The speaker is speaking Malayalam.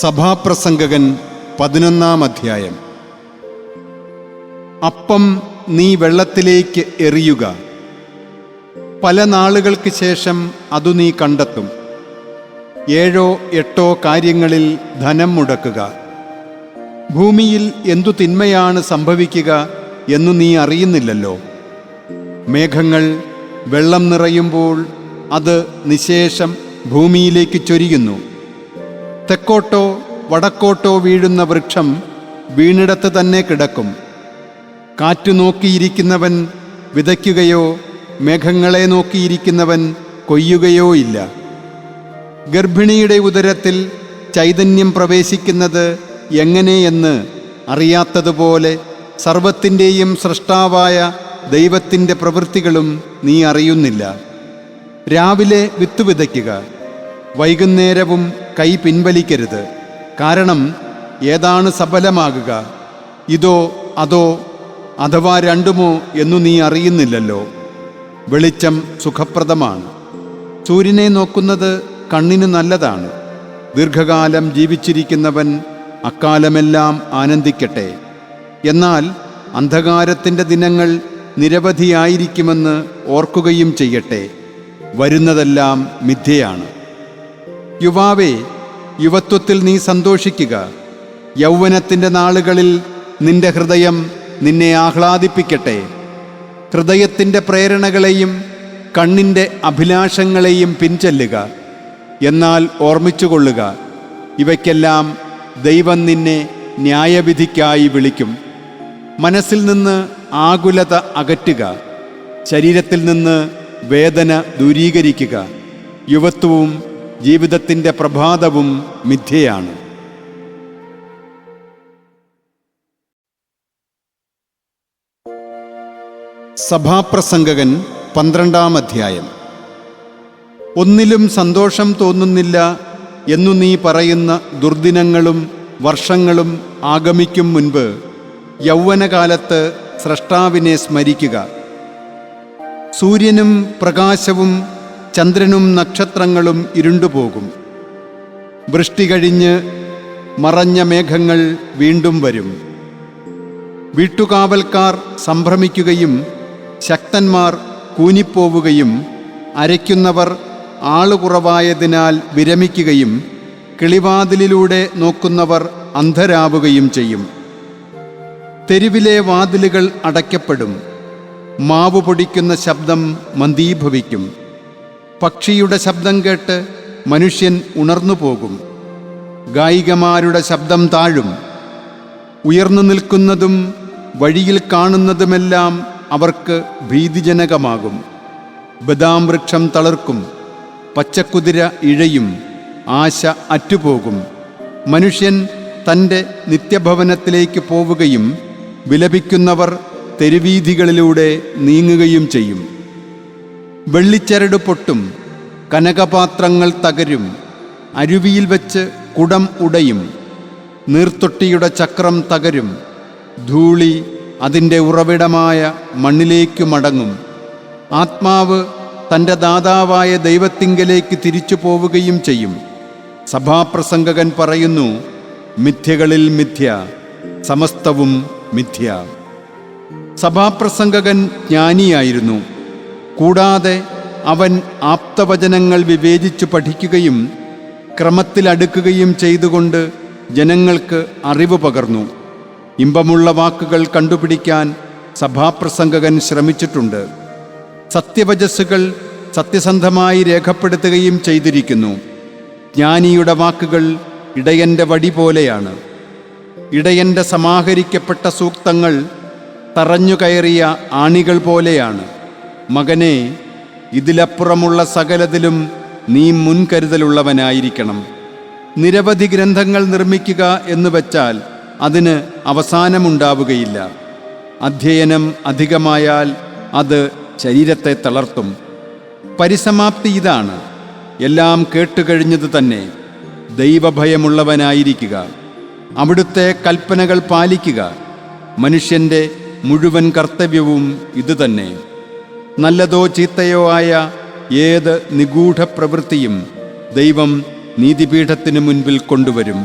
സഭാപ്രസംഗകൻ പതിനൊന്നാം അധ്യായം. അപ്പം നീ വെള്ളത്തിലേക്ക് എറിയുക. പല നാളുകൾക്ക് ശേഷം അതു നീ കണ്ടെത്തും. ഏഴോ എട്ടോ കാര്യങ്ങളിൽ ധനം മുടക്കുക. ഭൂമിയിൽ എന്തു തിന്മയാണ് സംഭവിക്കുക എന്നു നീ അറിയുന്നില്ലല്ലോ. മേഘങ്ങൾ വെള്ളം നിറയുമ്പോൾ അത് നിശേഷം ഭൂമിയിലേക്ക് ചൊരിയുന്നു. തെക്കോട്ടോ വടക്കോട്ടോ വീഴുന്ന വൃക്ഷം വീണിടത്ത് തന്നെ കിടക്കും. കാറ്റു നോക്കിയിരിക്കുന്നവൻ വിതയ്ക്കുകയോ മേഘങ്ങളെ നോക്കിയിരിക്കുന്നവൻ കൊയ്യുകയോ ഇല്ല. ഗർഭിണിയുടെ ഉദരത്തിൽ ചൈതന്യം പ്രവേശിക്കുന്നത് എങ്ങനെയെന്ന് അറിയാത്തതുപോലെ സർവത്തിന്റെയും സൃഷ്ടാവായ ദൈവത്തിന്റെ പ്രവൃത്തികളും നീ അറിയുന്നില്ല. രാവിലെ വിത്ത് വിതയ്ക്കുക വൈകുന്നേരവും കൈ പിൻവലിക്കരുത്. കാരണം ഏതാണ് സഫലമാകുക? ഇതോ അതോ അഥവാ രണ്ടുമോ എന്നു നീ അറിയുന്നില്ലല്ലോ. വെളിച്ചം സുഖപ്രദമാണ്. സൂര്യനെ നോക്കുന്നത് കണ്ണിന് നല്ലതാണ്. ദീർഘകാലം ജീവിച്ചിരിക്കുന്നവൻ അക്കാലമെല്ലാം ആനന്ദിക്കട്ടെ. എന്നാൽ അന്ധകാരത്തിന്റെ ദിനങ്ങൾ നിരവധിയായിരിക്കുമെന്ന് ഓർക്കുകയും ചെയ്യട്ടെ. വരുന്നതെല്ലാം മിഥ്യയാണ്. യുവാവേ യുവത്വത്തിൽ നീ സന്തോഷിക്കുക. യൗവനത്തിന്റെ നാളുകളിൽ നിന്റെ ഹൃദയം നിന്നെ ആഹ്ലാദിപ്പിക്കട്ടെ. ഹൃദയത്തിന്റെ പ്രേരണകളെയും കണ്ണിന്റെ അഭിലാഷങ്ങളെയും പിൻചെല്ലുക. എന്നാൽ ഓർമ്മിച്ചുകൊള്ളുക ഇവയ്ക്കെല്ലാം ദൈവം നിന്നെ ന്യായവിധിക്കായി വിളിക്കും. മനസ്സിൽ നിന്ന് ആകുലത അകറ്റുക. ശരീരത്തിൽ നിന്ന് വേദന ദൂരീകരിക്കുക. യുവത്വവും ജീവിതത്തിന്റെ പ്രഭാതവും മിഥ്യയാണ്. സഭാപ്രസംഗകൻ പന്ത്രണ്ടാം അധ്യായം. ഒന്നിലും സന്തോഷം തോന്നുന്നില്ല എന്നു നീ പറയുന്ന ദുർദിനങ്ങളും വർഷങ്ങളും ആഗമിക്കും മുൻപ് യൗവനകാലത്ത് സ്രഷ്ടാവിനെ സ്മരിക്കുക. സൂര്യനും പ്രകാശവും ചന്ദ്രനും നക്ഷത്രങ്ങളും ഇരുണ്ടുപോകും. വൃഷ്ടി കഴിഞ്ഞ് മറഞ്ഞ മേഘങ്ങൾ വീണ്ടും വരും. വീട്ടുകാവൽക്കാർ സംഭ്രമിക്കുകയും ശക്തന്മാർ കൂനിപ്പോവുകയും അരയ്ക്കുന്നവർ ആളുകുറവായതിനാൽ വിരമിക്കുകയും കിളിവാതിലിലൂടെ നോക്കുന്നവർ അന്ധരാവുകയും ചെയ്യും. തെരുവിലെ വാതിലുകൾ അടയ്ക്കപ്പെടും. മാവ് പൊടിക്കുന്ന ശബ്ദം മന്ദീഭവിക്കും. പക്ഷിയുടെ ശബ്ദം കേട്ട് മനുഷ്യൻ ഉണർന്നു പോകും. ഗായികമാരുടെ ശബ്ദം താഴും. ഉയർന്നു നിൽക്കുന്നതും വഴിയിൽ കാണുന്നതുമെല്ലാം അവർക്ക് ഭീതിജനകമാകും. ബദാം വൃക്ഷം തളർക്കും. പച്ചക്കുതിര ഇഴയും. ആശ അറ്റുപോകും. മനുഷ്യൻ തന്റെ നിത്യഭവനത്തിലേക്ക് പോവുകയും വിലപിക്കുന്നവർ തെരുവീഥികളിലൂടെ നീങ്ങുകയും ചെയ്യും. വെള്ളിച്ചരട് പൊട്ടും കനകപാത്രങ്ങൾ തകരും അരുവിയിൽ വെച്ച് കുടം ഉടയും നീർത്തൊട്ടിയുടെ ചക്രം തകരും ധൂളി അതിന്റെ ഉറവിടമായ മണ്ണിലേക്കു മടങ്ങും. ആത്മാവ് തന്റെ ദാതാവായ ദൈവത്തിങ്കലേക്ക് തിരിച്ചു പോവുകയും ചെയ്യും. സഭാപ്രസംഗകൻ പറയുന്നു മിഥ്യകളിൽ മിഥ്യ സമസ്തവും മിഥ്യ. സഭാപ്രസംഗകൻ ജ്ഞാനിയായിരുന്നു. കൂടാതെ അവൻ ആപ്തവചനങ്ങൾ വിവേചിച്ചു പഠിക്കുകയും ക്രമത്തിലടുക്കുകയും ചെയ്തുകൊണ്ട് ജനങ്ങൾക്ക് അറിവ് പകർന്നു. ഇമ്പമുള്ള വാക്കുകൾ കണ്ടുപിടിക്കാൻ സഭാപ്രസംഗകൻ ശ്രമിച്ചിട്ടുണ്ട്. സത്യവചസ്സുകൾ സത്യസന്ധമായി രേഖപ്പെടുത്തുകയും ചെയ്തിരിക്കുന്നു. ജ്ഞാനിയുടെ വാക്കുകൾ ഇടയന്റെ വടി പോലെയാണ്. ഇടയന്റെ സമാഹരിക്കപ്പെട്ട സൂക്തങ്ങൾ തറഞ്ഞുകയറിയ ആണികൾ പോലെയാണ്. മകനെ ഇതിലപ്പുറമുള്ള സകലതിലും നീ മുൻകരുതലുള്ളവനായിരിക്കണം. നിരവധി ഗ്രന്ഥങ്ങൾ നിർമ്മിക്കുക എന്ന് വച്ചാൽ അതിന് അവസാനമുണ്ടാവുകയില്ല. അധ്യയനം അധികമായാൽ അത് ശരീരത്തെ തളർത്തും. പരിസമാപ്തി ഇതാണ്. എല്ലാം കേട്ടുകഴിഞ്ഞത് തന്നെ. ദൈവഭയമുള്ളവനായിരിക്കുക. അവിടുത്തെ കൽപ്പനകൾ പാലിക്കുക. മനുഷ്യന്റെ മുഴുവൻ കർത്തവ്യവും ഇതുതന്നെ. നല്ലതോ ചീത്തയോ ആയ ഏത് നിഗൂഢ പ്രവൃത്തിയും ദൈവം നീതിപീഠത്തിന് മുൻപിൽ കൊണ്ടുവരും.